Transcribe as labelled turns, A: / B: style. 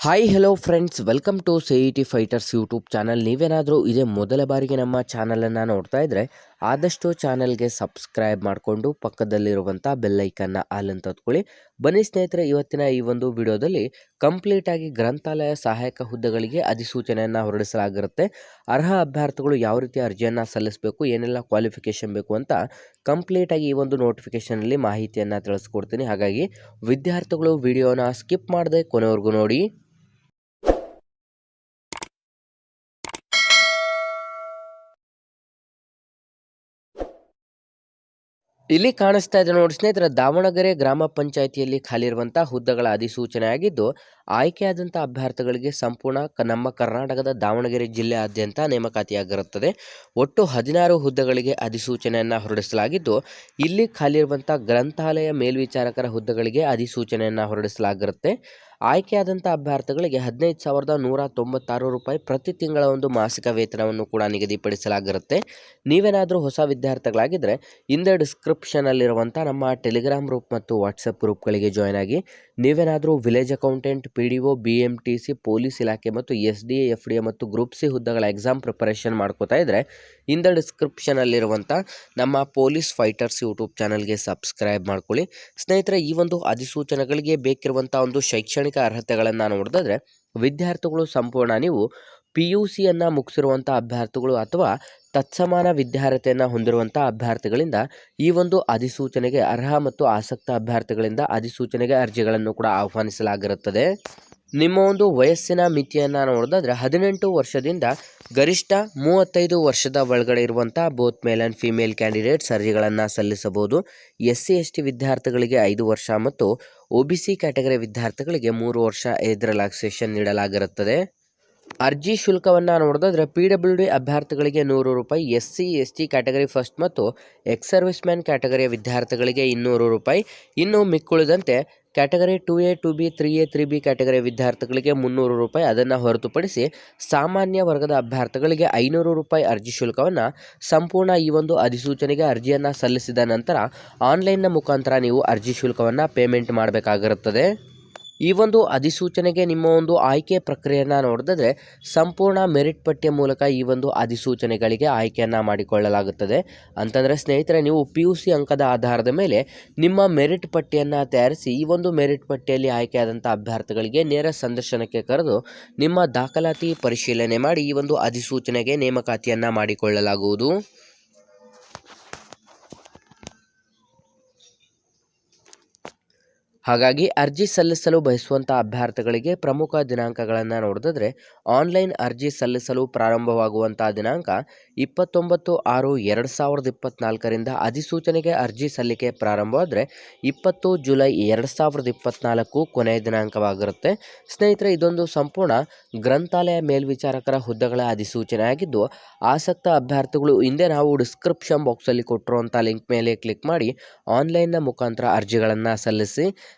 A: Hi hello friends welcome to C E T fighters YouTube channel ನೀವೇನಾದರೂ ಇದೇ ಮೊದಲ ಬಾರಿಗೆ ನಮ್ಮ ಚಾನಲನ್ನು ನೋಡ್ತಾ ಇದ್ದರೆ ಆದಷ್ಟು ಚಾನಲ್ಗೆ ಸಬ್ಸ್ಕ್ರೈಬ್ ಮಾಡಿಕೊಂಡು ಪಕ್ಕದಲ್ಲಿರುವಂಥ ಬೆಲ್ಲೈಕನ್ನ ಆಲ್ ಅಂತ ಹೊತ್ಕೊಳ್ಳಿ. ಬನ್ನಿ ಸ್ನೇಹಿತರೆ, ಇವತ್ತಿನ ಈ ಒಂದು ವಿಡಿಯೋದಲ್ಲಿ ಕಂಪ್ಲೀಟಾಗಿ ಗ್ರಂಥಾಲಯ ಸಹಾಯಕ ಹುದ್ದೆಗಳಿಗೆ ಅಧಿಸೂಚನೆಯನ್ನು ಹೊರಡಿಸಲಾಗಿರುತ್ತೆ. ಅರ್ಹ ಅಭ್ಯರ್ಥಿಗಳು ಯಾವ ರೀತಿ ಅರ್ಜಿಯನ್ನು ಸಲ್ಲಿಸಬೇಕು, ಏನೆಲ್ಲ ಕ್ವಾಲಿಫಿಕೇಷನ್ ಬೇಕು ಅಂತ ಕಂಪ್ಲೀಟಾಗಿ ಈ ಒಂದು ನೋಟಿಫಿಕೇಷನಲ್ಲಿ ಮಾಹಿತಿಯನ್ನು ತಿಳಿಸ್ಕೊಡ್ತೀನಿ. ಹಾಗಾಗಿ ವಿದ್ಯಾರ್ಥಿಗಳು ವಿಡಿಯೋನ ಸ್ಕಿಪ್ ಮಾಡದೆ ಕೊನೆವರೆಗೂ ನೋಡಿ. ಇಲ್ಲಿ ಕಾಣಿಸ್ತಾ ಇದೆ ನೋಡಿ ಸ್ನೇಹಿತರ, ದಾವಣಗೆರೆ ಗ್ರಾಮ ಪಂಚಾಯಿತಿಯಲ್ಲಿ ಖಾಲಿ ಇರುವಂತಹ ಹುದ್ದೆಗಳ ಅಧಿಸೂಚನೆ ಆಗಿದ್ದು ಆಯ್ಕೆಯಾದಂಥ ಅಭ್ಯರ್ಥಿಗಳಿಗೆ ಸಂಪೂರ್ಣ ನಮ್ಮ ಕರ್ನಾಟಕದ ದಾವಣಗೆರೆ ಜಿಲ್ಲೆಯಾದ್ಯಂತ ನೇಮಕಾತಿಯಾಗಿರುತ್ತದೆ. ಒಟ್ಟು ಹದಿನಾರು ಹುದ್ದೆಗಳಿಗೆ ಅಧಿಸೂಚನೆಯನ್ನು ಹೊರಡಿಸಲಾಗಿದ್ದು, ಇಲ್ಲಿ ಖಾಲಿ ಗ್ರಂಥಾಲಯ ಮೇಲ್ವಿಚಾರಕರ ಹುದ್ದೆಗಳಿಗೆ ಅಧಿಸೂಚನೆಯನ್ನು ಹೊರಡಿಸಲಾಗಿರುತ್ತೆ. ಆಯ್ಕೆಯಾದಂಥ ಅಭ್ಯರ್ಥಿಗಳಿಗೆ ಹದಿನೈದು ಸಾವಿರದ ನೂರ ತೊಂಬತ್ತಾರು ರೂಪಾಯಿ ಪ್ರತಿ ತಿಂಗಳ ಒಂದು ಮಾಸಿಕ ವೇತನವನ್ನು ಕೂಡ ನಿಗದಿಪಡಿಸಲಾಗಿರುತ್ತೆ. ನೀವೇನಾದರೂ ಹೊಸ ವಿದ್ಯಾರ್ಥಿಗಳಾಗಿದ್ದರೆ ಹಿಂದೆ ಡಿಸ್ಕ್ರಿಪ್ಷನಲ್ಲಿರುವಂಥ ನಮ್ಮ ಟೆಲಿಗ್ರಾಮ್ ಗ್ರೂಪ್ ಮತ್ತು ವಾಟ್ಸಪ್ ಗ್ರೂಪ್ಗಳಿಗೆ ಜಾಯ್ನ್ ಆಗಿ ನೀವೇನಾದರೂ village accountant, P D O, B M T C, police ಇಲಾಖೆ ಮತ್ತು S D A, F D A ಮತ್ತು ಗ್ರೂಪ್ ಸಿ ಹುದ್ದೆಗಳ ಎಕ್ಸಾಮ್ ಪ್ರಿಪರೇಷನ್ ಮಾಡ್ಕೋತಾ ಇದ್ದರೆ ಇಂದ ಡಿಸ್ಕ್ರಿಪ್ಷನಲ್ಲಿರುವಂಥ ನಮ್ಮ ಪೊಲೀಸ್ ಫೈಟರ್ಸ್ ಯೂಟ್ಯೂಬ್ ಚಾನಲ್ಗೆ ಸಬ್ಸ್ಕ್ರೈಬ್ ಮಾಡ್ಕೊಳ್ಳಿ. ಸ್ನೇಹಿತರೆ, ಈ ಒಂದು ಅಧಿಸೂಚನೆಗಳಿಗೆ ಬೇಕಿರುವಂಥ ಒಂದು ಶೈಕ್ಷಣಿಕ ಅರ್ಹತೆಗಳನ್ನು ನೋಡಿದ್ರೆ ವಿದ್ಯಾರ್ಥಿಗಳು ಸಂಪೂರ್ಣ ನೀವು ಪಿ ಯು ಸಿಯನ್ನು ಮುಗಿಸಿರುವಂಥ ಅಭ್ಯರ್ಥಿಗಳು ಅಥವಾ ತತ್ಸಮಾನ ವಿದ್ಯಾರ್ಹತೆಯನ್ನು ಹೊಂದಿರುವಂಥ ಅಭ್ಯರ್ಥಿಗಳಿಂದ ಈ ಒಂದು ಅಧಿಸೂಚನೆಗೆ ಅರ್ಹ ಮತ್ತು ಆಸಕ್ತ ಅಭ್ಯರ್ಥಿಗಳಿಂದ ಅಧಿಸೂಚನೆಗೆ ಅರ್ಜಿಗಳನ್ನು ಕೂಡ ಆಹ್ವಾನಿಸಲಾಗಿರುತ್ತದೆ. ನಿಮ್ಮ ಒಂದು ವಯಸ್ಸಿನ ಮಿತಿಯನ್ನು ನೋಡೋದಾದರೆ ಹದಿನೆಂಟು ವರ್ಷದಿಂದ ಗರಿಷ್ಠ ಮೂವತ್ತೈದು ವರ್ಷದ ಒಳಗಡೆ ಇರುವಂಥ both male and female candidates ಅರ್ಜಿಗಳನ್ನು ಸಲ್ಲಿಸಬಹುದು. ಎಸ್ ಸಿ ಎಸ್ ಟಿ ವಿದ್ಯಾರ್ಥಿಗಳಿಗೆ ಐದು ವರ್ಷ ಮತ್ತು ಒ ಬಿ ಸಿ ಕ್ಯಾಟಗರಿ ವಿದ್ಯಾರ್ಥಿಗಳಿಗೆ ಮೂರು ವರ್ಷ ಏಜ್ ರಿಲ್ಯಾಕ್ಸೇಷನ್ ನೀಡಲಾಗಿರುತ್ತದೆ. ಅರ್ಜಿ ಶುಲ್ಕವನ್ನು ನೋಡೋದಾದ್ರೆ ಪಿ ಡಬ್ಲ್ಯೂ ಡಿ ಅಭ್ಯರ್ಥಿಗಳಿಗೆ ನೂರು ರೂಪಾಯಿ S C S T category first ಮತ್ತು ಎಕ್ಸ್ ಸರ್ವಿಸ್ ಮ್ಯಾನ್ ಕ್ಯಾಟಗರಿಯ ವಿದ್ಯಾರ್ಥಿಗಳಿಗೆ ಇನ್ನೂರು ರೂಪಾಯಿ. ಇನ್ನು ಮಿಕ್ಕುಳಿದಂತೆ category two A two B three A three B category ವಿದ್ಯಾರ್ಥಿಗಳಿಗೆ ಮುನ್ನೂರು ರೂಪಾಯಿ ಅದನ್ನು ಹೊರತುಪಡಿಸಿ ಸಾಮಾನ್ಯ ವರ್ಗದ ಅಭ್ಯರ್ಥಿಗಳಿಗೆ ಐನೂರು ರೂಪಾಯಿ ಅರ್ಜಿ ಶುಲ್ಕವನ್ನು ಸಂಪೂರ್ಣ ಈ ಒಂದು ಅಧಿಸೂಚನೆಗೆ ಅರ್ಜಿಯನ್ನು ಸಲ್ಲಿಸಿದ ನಂತರ ಆನ್ಲೈನ್ನ ಮುಖಾಂತರ ನೀವು ಅರ್ಜಿ ಶುಲ್ಕವನ್ನು ಪೇಮೆಂಟ್ ಮಾಡಬೇಕಾಗಿರುತ್ತದೆ. ಈ ಒಂದು ಅಧಿಸೂಚನೆಗೆ ನಿಮ್ಮ ಒಂದು ಆಯ್ಕೆ ಪ್ರಕ್ರಿಯೆಯನ್ನು ನೋಡಿದ್ರೆ ಸಂಪೂರ್ಣ ಮೆರಿಟ್ ಪಟ್ಟಿಯ ಮೂಲಕ ಈ ಒಂದು ಅಧಿಸೂಚನೆಗಳಿಗೆ ಆಯ್ಕೆಯನ್ನು ಮಾಡಿಕೊಳ್ಳಲಾಗುತ್ತದೆ. ಅಂತಂದರೆ ಸ್ನೇಹಿತರೆ, ನೀವು ಪಿ ಯು ಸಿ ಅಂಕದ ಆಧಾರದ ಮೇಲೆ ನಿಮ್ಮ ಮೆರಿಟ್ ಪಟ್ಟಿಯನ್ನು ತಯಾರಿಸಿ ಈ ಒಂದು ಮೆರಿಟ್ ಪಟ್ಟಿಯಲ್ಲಿ ಆಯ್ಕೆಯಾದಂಥ ಅಭ್ಯರ್ಥಿಗಳಿಗೆ ನೇರ ಸಂದರ್ಶನಕ್ಕೆ ಕರೆದು ನಿಮ್ಮ ದಾಖಲಾತಿ ಪರಿಶೀಲನೆ ಮಾಡಿ ಈ ಒಂದು ಅಧಿಸೂಚನೆಗೆ ನೇಮಕಾತಿಯನ್ನು ಮಾಡಿಕೊಳ್ಳಲಾಗುವುದು. ಹಾಗಾಗಿ ಅರ್ಜಿ ಸಲ್ಲಿಸಲು ಬಯಸುವಂಥ ಅಭ್ಯರ್ಥಿಗಳಿಗೆ ಪ್ರಮುಖ ದಿನಾಂಕಗಳನ್ನು ನೋಡಿದ್ರೆ ಆನ್ಲೈನ್ ಅರ್ಜಿ ಸಲ್ಲಿಸಲು ಪ್ರಾರಂಭವಾಗುವಂಥ ದಿನಾಂಕ ಇಪ್ಪತ್ತೊಂಬತ್ತು ಆರು ಎರಡು ಸಾವಿರದ ಇಪ್ಪತ್ತ್ನಾಲ್ಕರಿಂದ ಅಧಿಸೂಚನೆಗೆ ಅರ್ಜಿ ಸಲ್ಲಿಕೆ ಪ್ರಾರಂಭವಾದರೆ ಇಪ್ಪತ್ತು ಜುಲೈ ಎರಡು ಸಾವಿರದ ಇಪ್ಪತ್ತ್ನಾಲ್ಕು ಕೊನೆಯ ದಿನಾಂಕವಾಗಿರುತ್ತೆ. ಸ್ನೇಹಿತರೆ, ಇದೊಂದು ಸಂಪೂರ್ಣ ಗ್ರಂಥಾಲಯ ಮೇಲ್ವಿಚಾರಕರ ಹುದ್ದೆಗಳ ಅಧಿಸೂಚನೆ ಆಗಿದ್ದು, ಆಸಕ್ತ ಅಭ್ಯರ್ಥಿಗಳು ಹಿಂದೆ ನಾವು ಡಿಸ್ಕ್ರಿಪ್ಷನ್ ಬಾಕ್ಸಲ್ಲಿ ಕೊಟ್ಟಿರುವಂಥ ಲಿಂಕ್ ಮೇಲೆ ಕ್ಲಿಕ್ ಮಾಡಿ ಆನ್ಲೈನ್ನ ಮುಖಾಂತರ ಅರ್ಜಿಗಳನ್ನು ಸಲ್ಲಿಸಿ